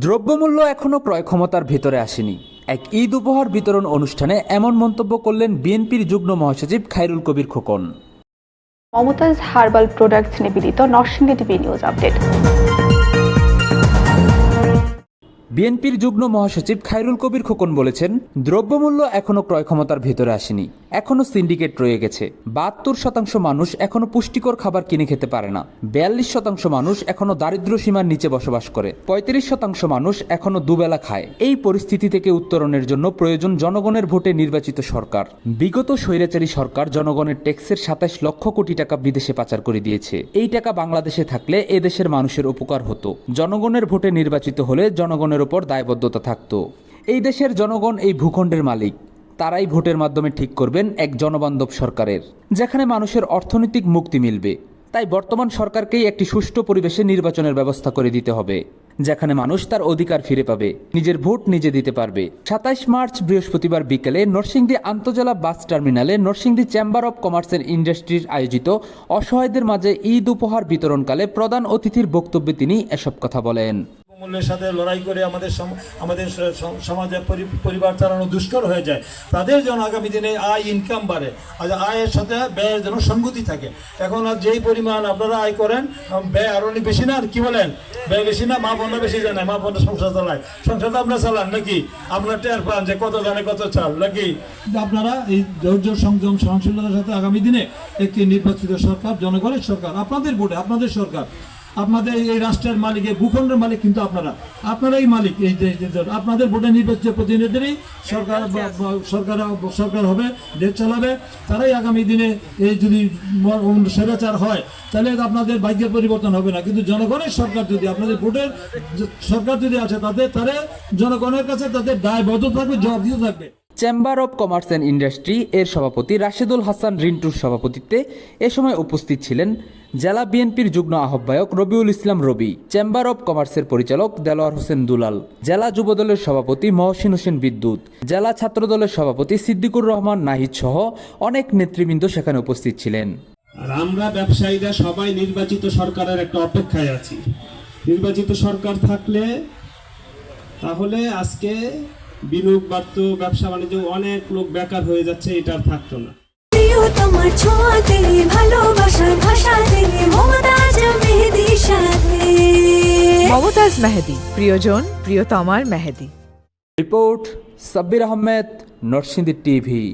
দ্রব্যমূল্য এখনও ক্রয় ক্ষমতার ভেতরে আসেনি। এক ঈদ উপহার বিতরণ অনুষ্ঠানে এমন মন্তব্য করলেন বিএনপির যুগ্ম মহাসচিব খাইরুল কবির খোকন। মমতাজ হার্বাল প্রোডাক্টস নিবেদিত নরসিংদী টিভি নিউজ আপডেট। বিএনপির যুগ্ম মহাসচিব খায়রুল কবির খোকন বলেছেন, দ্রব্যমূল্য এখনও ক্রয় ক্ষমতার ভেতরে আসেনি এখনও সিন্ডিকেট রয়ে গেছে। বাহাত্তর শতাংশ মানুষ এখনও পুষ্টিকর খাবার কিনে খেতে পারে না। বিয়াল্লিশ শতাংশ মানুষ এখনও দারিদ্র্য সীমার নিচে বসবাস করে। পঁয়ত্রিশ শতাংশ মানুষ এখনও দুবেলা খায়। এই পরিস্থিতি থেকে উত্তরণের জন্য প্রয়োজন জনগণের ভোটে নির্বাচিত সরকার। বিগত স্বৈরাচারী সরকার জনগণের ট্যাক্সের সাতাশ লক্ষ কোটি টাকা বিদেশে পাচার করে দিয়েছে। এই টাকা বাংলাদেশে থাকলে এদেশের মানুষের উপকার হতো। জনগণের ভোটে নির্বাচিত হলে জনগণের ওপর দায়বদ্ধতা থাকতো। এই দেশের জনগণ এই ভূখণ্ডের মালিক। তারাই ভোটের মাধ্যমে ঠিক করবেন এক জনবান্ধব সরকারের। যেখানে মানুষের অর্থনৈতিক মুক্তি মিলবে। তাই বর্তমান সরকারকেই একটি সুষ্ঠু পরিবেশে নির্বাচনের ব্যবস্থা করে দিতে হবে। যেখানে মানুষ তার অধিকার ফিরে পাবে, নিজের ভোট নিজে দিতে পারবে। সাতাইশ মার্চ বৃহস্পতিবার বিকেলে নরসিংদী আন্তজেলা বাস টার্মিনালে Narsingdi chamber of commerce and ইন্ডাস্ট্রির আয়োজিত অসহায়দের মাঝে ঈদ উপহার বিতরণকালে প্রধান অতিথির বক্তব্যে তিনি এসব কথা বলেন। মূল্যের সাথে লড়াই করে আমাদের আমাদের সমাজে পরিবার চালানো দুষ্কর হয়ে যায়। তাদের যেন আগামী দিনে আয় ইনকাম বাড়ে। আর আয়ের সাথে ব্যয়ের যেন সংগতি থাকে। এখন আর যেই পরিমাণ আপনারা আয় করেন ব্যয় আরও অনেক বেশি না? কি বলেন? ব্যয় বেশি না? মা বোনরা বেশি জানে। মা বোনরা সংসার চালায়। সংসারটা আপনারা চালান নাকি? আপনার টের পান যে কত জানে, কত চাল নাকি? আপনারা এই ধৈর্য, সংযম, সহনশীলতার সাথে আগামী দিনে একটি নির্বাচিত সরকার, জনগণের সরকার, আপনাদের ভোটে, আপনাদের সরকার। আপনাদের এই রাষ্ট্রের মালিক এই ভূখণ্ডের মালিক কিন্তু আপনারা। আপনারাই মালিক এই। আপনাদের ভোটে নির্বাচিত প্রতিনিধিরাই সরকার বা সরকার সরকার হবে দেশ চালাবে। তারাই আগামী দিনে এই যদি স্বৈরাচার হয় তাহলে আপনাদের ভাগ্যের পরিবর্তন হবে না। কিন্তু জনগণের সরকার যদি আপনাদের ভোটের সরকার যদি আছে তাদের তারা জনগণের কাছে তাদের দায়বদ্ধ থাকবে জবাবদিহি থাকবে। Chamber of commerce and industry এর সভাপতি রাশেদুল হাসান রিন্টুর সভাপতিত্বে এ সময় উপস্থিত ছিলেন জেলা বিএনপির যুগ্ম আহ্বায়ক রবিউল ইসলাম রবি চেম্বার অব কমার্সের পরিচালক দেলোয়ার হোসেন দুলাল, জেলা যুবদলের সভাপতি মহসিন হোসেন বিদ্যুৎ, জেলা ছাত্রদলের সভাপতি সিদ্দিকুর রহমান নাহিদ সহ অনেক নেতৃবৃন্দ সেখানে উপস্থিত ছিলেন। আর আমরা ব্যবসায়ীরা সবাই নির্বাচিত সরকারের একটা অপেক্ষায় আছি। নির্বাচিত সরকার থাকলে তাহলে আজকে বিনিয়োগ বাড়ত ব্যবসা বাণিজ্য অনেক লোক বেকার হয়ে যাচ্ছে এটা আর থাকতো না। প্রিয় তোমার ছোঁয়াতে ভালোবাসার ভাষাতে মমতাজ মেহেদি সাথে। মমতাজ মেহেদি প্রিয়জন প্রিয়তমার মেহেদি। Report Sabbir Ahmed Narsingdi TV.